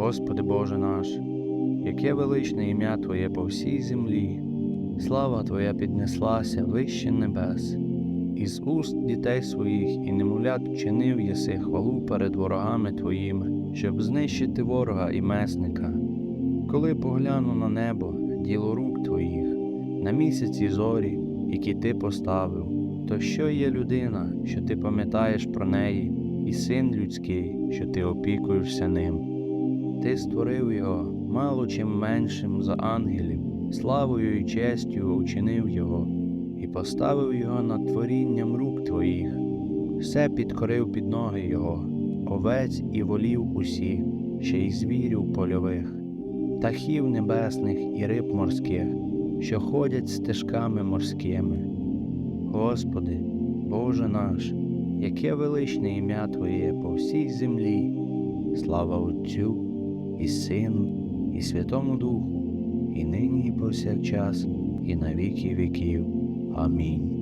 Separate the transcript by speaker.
Speaker 1: Господи Боже наш, яке величне ім'я Твоє по всій землі, слава Твоя піднеслася вище небес, із уст дітей своїх і немовлят вчинив єси хвалу перед ворогами Твоїми, щоб знищити ворога і месника. Коли погляну на небо, діло рук Твоїх, на місяці зорі, які Ти поставив, то що є людина, що ти пам'ятаєш про неї, і син людський, що ти опікуєшся ним? Ти створив його мало чим меншим за ангелів, славою і честю учинив його, і поставив його над творінням рук твоїх, все підкорив під ноги його, овець і волів усіх, ще й звірів польових, птахів небесних і риб морських, що ходять стежками морськими. Господи, Боже наш, яке величне ім'я Твоє по всій землі, слава Отцю і Сину, і Святому Духу, і нині, і повсякчас, і на віки віків. Амінь.